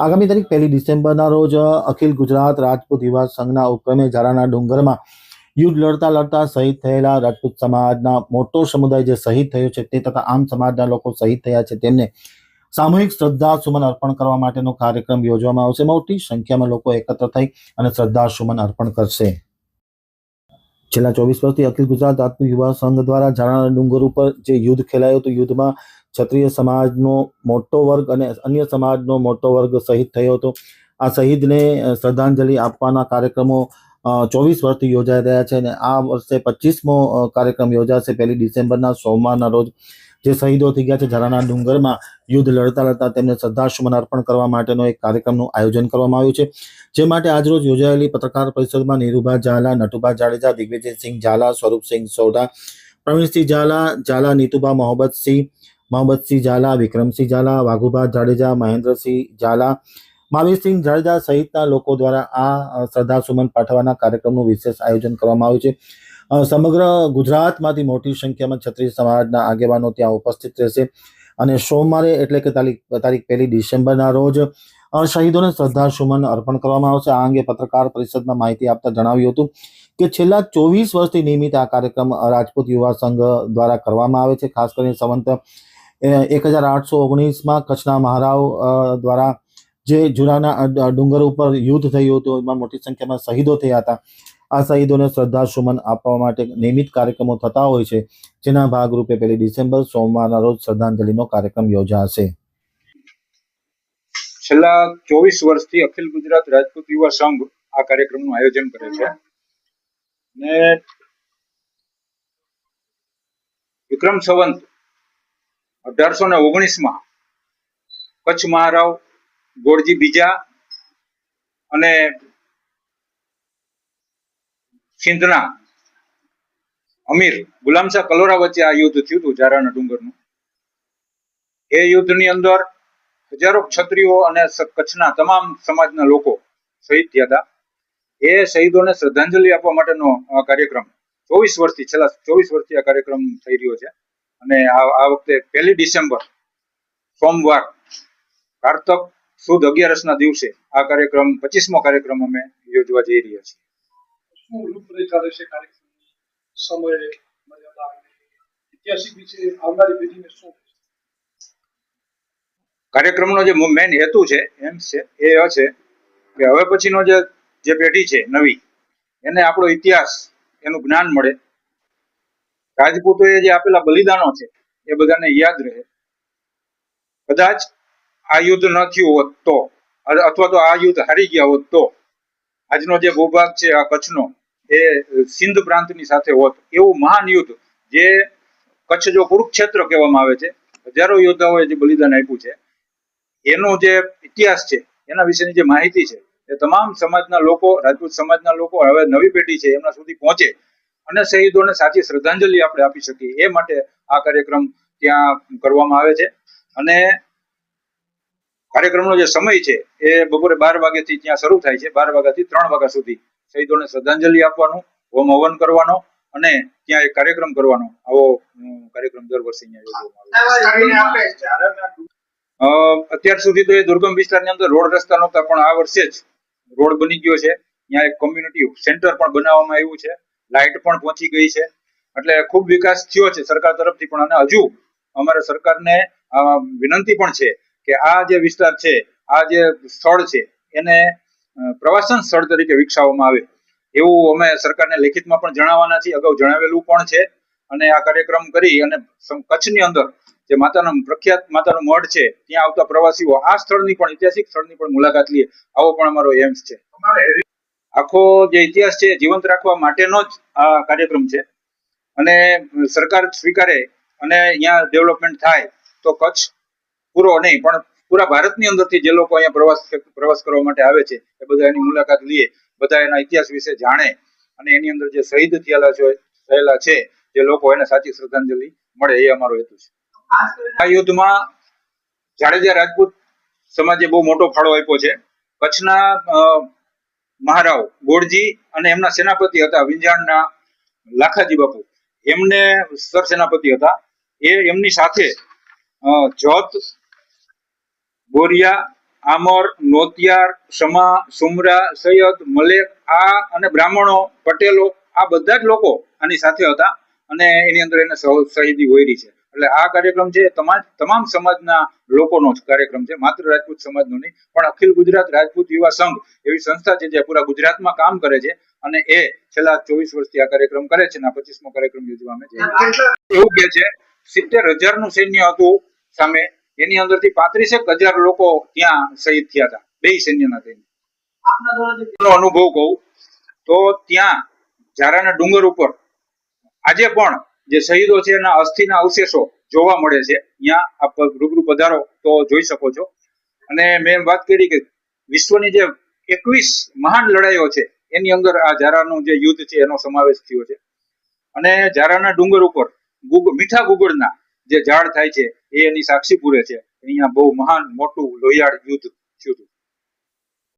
આગામી તારીખ પહેલી ડિસેમ્બરના રોજ અખિલ ગુજરાત રાજપૂત યુવા સંઘના ઉપક્રમે ઝાલાના ડુંગરમાં યુદ્ધ લડતા લડતા શહીદ થયેલા રાજપૂત સમાજના મોટો સમુદાય જે શહીદ થયો છે તે તથા આમ સમાજના લોકો શહીદ થયા છે તેમને સામૂહિક શ્રદ્ધા સુમન અર્પણ કરવા માટેનો કાર્યક્રમ યોજવામાં આવશે. મોટી સંખ્યામાં લોકો એકત્ર થઈ અને શ્રદ્ધા સુમન અર્પણ કરશે. છેલ્લા ચોવીસ વર્ષથી અખિલ ગુજરાત આત્મ યુવા સંઘ દ્વારા ઝાલાના ડુંગર ઉપર જે યુદ્ધ ખેલાયું હતું યુદ્ધમાં ક્ષત્રિય સમાજનો મોટો વર્ગ અને અન્ય સમાજનો મોટો વર્ગ શહીદ થયો હતો. આ શહીદને શ્રદ્ધાંજલિ આપવાના કાર્યક્રમો ચોવીસ વર્ષથી યોજાઈ રહ્યા છે અને આ વર્ષે પચીસમો કાર્યક્રમ યોજાશે પહેલી ડિસેમ્બરના સોમવારના રોજ. જે શહીદો થઈ ગયા છે ઝાલાના ડુંગરમાં યુદ્ધ લડતા લડતા તેમને શ્રદ્ધાસુમન અર્પણ કરવા માટેનો એક કાર્યક્રમનું આયોજન કરવામાં આવ્યું છે. જે માટે આજરોજ યોજાયેલી પત્રકાર પરિષદમાં નીરુભા ઝાલા, નટુભા જાડેજા, દિગ્વિજયસિંહ ઝાલા, સ્વરૂપસિંહ સોઢા, પ્રવીણસિંહ ઝાલા ઝાલા નીતુભા મોહબ્બતસિંહ મોહમ્મદસિંહ ઝાલા, વિક્રમસિંહ ઝાલા વાઘુભા જાડેજા, મહેન્દ્રસિંહ ઝાલા મહાવીરસિંહ જાડેજા સહિતના લોકો દ્વારા આ શ્રદ્ધાસુમન પાઠવવાના કાર્યક્રમનું વિશેષ આયોજન કરવામાં આવ્યું છે. સમગ્ર ગુજરાતમાંથી મોટી સંખ્યામાં છત્રીસ સમાજના આગેવાનો ત્યાં ઉપસ્થિત રહેશે. અને સોમવારે એટલે કે તારીખ તારીખ પહેલી ડિસેમ્બરના રોજ શહીદોને શ્રદ્ધાસુમન અર્પણ કરવામાં આવશે. આ અંગે પત્રકાર પરિષદમાં માહિતી આપતા જણાવ્યું હતું કે છેલ્લા ચોવીસ વર્ષથી નિયમિત આ કાર્યક્રમ રાજપૂત યુવા સંઘ દ્વારા કરવામાં આવે છે. ખાસ કરીને સંવંત એક હજાર આઠસો ઓગણીસમાં કચ્છના મહારાવ દ્વારા જે જુનાના ડુંગર ઉપર યુદ્ધ થયું હતું, એમાં મોટી સંખ્યામાં શહીદો થયા હતા. આ શહીદોને શ્રદ્ધાસુમન આપવા માટે નિયમિત કાર્યક્રમો થતા હોય છે. જેના ભાગરૂપે પહેલી ડિસેમ્બર, સોમવારના રોજ શ્રદ્ધાંજલિનો કાર્યક્રમ યોજાશે. છેલ્લા ચોવીસ વર્ષથી અખિલ ગુજરાત રાજપૂત યુવા સંઘ આ કાર્યક્રમનું આયોજન કરે છે. ને વિક્રમ સંવંત અઢારસો ને ઓગણીસમાં કચ્છ મહારાવ ગોળજી બીજા અને સિંધના અમીર ગુલામશાહ કલોરા વચ્ચે આ યુદ્ધ થયું હતું જારાના ડુંગરનું. એ યુદ્ધની અંદર હજારો ક્ષત્રિયો અને કચ્છના તમામ સમાજના લોકો શહીદ થયા હતા. એ શહીદોને શ્રદ્ધાંજલિ આપવા માટેનો કાર્યક્રમ ચોવીસ વર્ષથી, છેલ્લા ચોવીસ વર્ષથી આ કાર્યક્રમ થઈ રહ્યો છે. અને આ વખતે પહેલી ડિસેમ્બર સોમવાર કારતક સુદ અગિયારસના દિવસે આ કાર્યક્રમ પચીસમો કાર્યક્રમ અમે યોજવા જઈ રહ્યા છીએ. સમય ઐતિહાસિક વિશે આવનારી પેઢીને શું કાર્યક્રમનો જે મેન હેતુ છે એમ છે એ એ છે કે હવે પછીનો જે જે પેઢી છે નવી એને આપણો ઇતિહાસ એનું જ્ઞાન મળે રાજપૂતોએ જે આપેલા બલિદાનો છે, એ બધાને યાદ રહે. કદાચ આ યુદ્ધ ન થયું હોત તો અથવા તો આ યુદ્ધ હારી ગયા હોત તો, આજનો જે ભૂભાગ છે, આ કચ્છનો, એ સિંધ પ્રાંતની સાથે હોત. એવું મહાન યુદ્ધ, જે કચ્છ જો કુરુક્ષેત્ર કહેવામાં આવે છે, હજારો યોદ્ધાઓએ જે બલિદાન આપ્યું છે, એનો જે ઇતિહાસ છે, એના વિશેની જે માહિતી છે, એ તમામ સમાજના લોકો, રાજપૂત સમાજના લોકો હવે નવી પેઢી છે, એમના સુધી પહોંચે. અને શહીદોને સાચી શ્રદ્ધાંજલિ આપણે આપી શકીએ. એ માટે આ કાર્યક્રમ ત્યાં કરવામાં આવે છે. અને કાર્યક્રમનો જે સમય છે એ બપોરે બાર વાગ્યાથી ત્યાં શરૂ થાય છે. બાર વાગ્યાથી ત્રણ વાગ્યા સુધી શહીદોને શ્રદ્ધાંજલિ આપવાનું હોમ હવન કરવાનો અને ત્યાં એક કાર્યક્રમ કરવાનો. આવો કાર્યક્રમ દર વર્ષે અત્યાર સુધી તો એ દુર્ગમ વિસ્તારની અંદર રોડ રસ્તા નહોતા પણ આ વર્ષે જ રોડ બની ગયો છે. ત્યાં એક કોમ્યુનિટી સેન્ટર પણ બનાવવામાં આવ્યું છે. લાઇટ પણ પહોંચી ગઈ છે. એટલે ખૂબ વિકાસ થયો છે સરકાર તરફથી, પણ અને હજુ અમારે સરકારને વિનંતી પણ છે કે આ જે વિસ્તાર છે, આ જે સ્થળ છે, એને પ્રવાસન સ્થળ તરીકે વિકસાવવામાં આવે. એવું અમે સરકારને લેખિતમાં પણ જણાવવાના છીએ, અગાઉ જણાવેલું પણ છે. અને આ કાર્યક્રમ કરી અને કચ્છની અંદર જે માતાનું પ્રખ્યાત, માતાનું મઢ છે, ત્યાં આવતા પ્રવાસીઓ આ સ્થળની પણ ઐતિહાસિક સ્થળની પણ મુલાકાત લે, આવો પણ અમારો એમ્સ છે. આખો જે ઇતિહાસ છે, જીવંત રાખવા માટેનો જ આ કાર્યક્રમ છે. અને સરકાર સ્વીકારે અને અહીંયા ડેવલપમેન્ટ થાય તો કચ્છ પૂરો નહીં, પણ પૂરા ભારતની અંદરથી જે લોકો અહીંયા પ્રવાસ પ્રવાસ કરવા માટે આવે છે, એ બધા એની મુલાકાત લે, બધા એના ઇતિહાસ વિશે જાણે અને એની અંદર જે શહીદ થયેલા છે થયેલા છે, જે લોકો એને સાચી શ્રદ્ધાંજલિ મળે એ અમારો હેતુ છે. આ યુદ્ધમાં જાડેજા રાજપૂત સમાજે બહુ મોટો ફાળો આપ્યો છે. કચ્છના મહારાવ ગોળજી અને એમના સેનાપતિ હતા વિંજાણના લાખાજી બાપુ. એમને સર સેનાપતિ હતા. એ એમની સાથે જોત બોરિયા આમર, નોતિયાર, સમા, સુમરા, સૈયદ, મલેક, આ અને બ્રાહ્મણો, પટેલો, આ બધા જ લોકો આની સાથે હતા અને એની અંદર એને શહીદી હોયરી છે. એટલે આ કાર્યક્રમ છે તમામ સમાજના લોકોનો જ કાર્યક્રમ છે માત્ર રાજપૂત સમાજનો નહીં, પણ અખિલ ગુજરાત રાજપૂત યુવા સંઘ એવી સંસ્થા છે જે પૂરા ગુજરાતમાં કામ કરે છે અને એ છેલ્લા ચોવીસ વર્ષથી આ કાર્યક્રમ કરે છે અને આ પચીસમો કાર્યક્રમ યોજવા અમે. એવું કે છે, સિત્તેર હજારનું સૈન્ય હતું સામે, એની અંદરથી પાંત્રીસેક હજાર લોકો ત્યાં શહીદ થયા હતા, બે સૈન્યના થઈને અનુભવ કહું તો ત્યાં ઝારાના ડુંગર ઉપર આજે પણ જે શહીદો છે એના અસ્થિના અવશેષો જોવા મળે છે. અહીંયા રૂબરૂ પધારો તો જોઈ શકો છો. અને મેં વાત કરી કે વિશ્વની જે એકવીસ મહાન લડાઈઓ છે, એની અંદર આ ઝારાનું જે યુદ્ધ છે, એનો સમાવેશ થયો છે. અને ઝારાના ડુંગર ઉપર મીઠા ગુગળના જે ઝાડ થાય છે, એ એની સાક્ષી પૂરે છે. અહીંયા બહુ મહાન, મોટું લોહિયાળ યુદ્ધ થયું હતું.